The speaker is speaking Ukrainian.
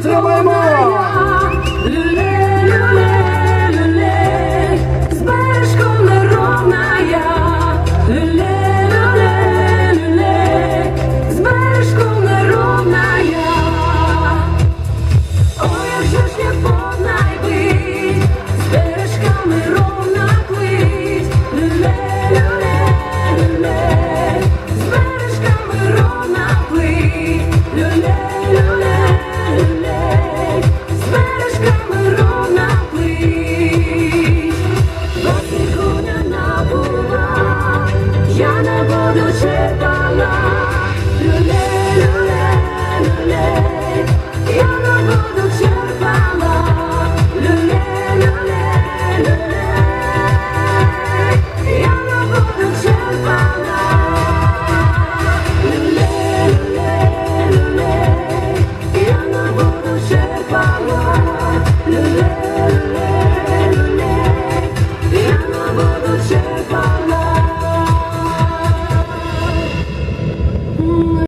Trabalho! я буду черпана. Люле, люле, люле, я не буду черпана. Люле, люле, люле.